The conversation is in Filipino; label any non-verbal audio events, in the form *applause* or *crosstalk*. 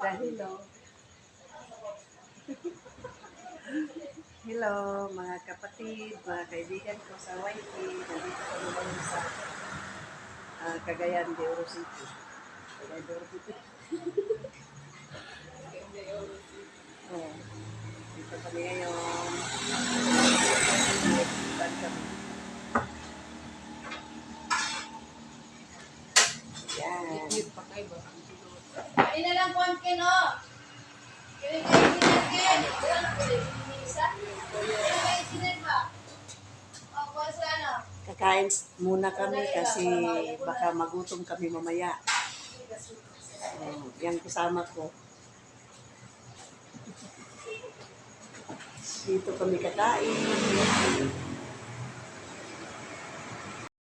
Hello. Hello, mga kapatid, mga kaibigan ko sa YT. Nandito kami ngayon sa ah, Cagayan de Oro City. Cagayan de Oro City. *laughs* oh, dito kami ngayon. Saan kami? Yan. Hindi na ang kino. Kaya kayo sinagin. Wala na po rin. Isa. Kaya kayo sinag ba? O, kuha sa ano? Kakain muna kami kasi baka magutom kami mamaya. Oh, yan kasama ko. Dito kami kakain.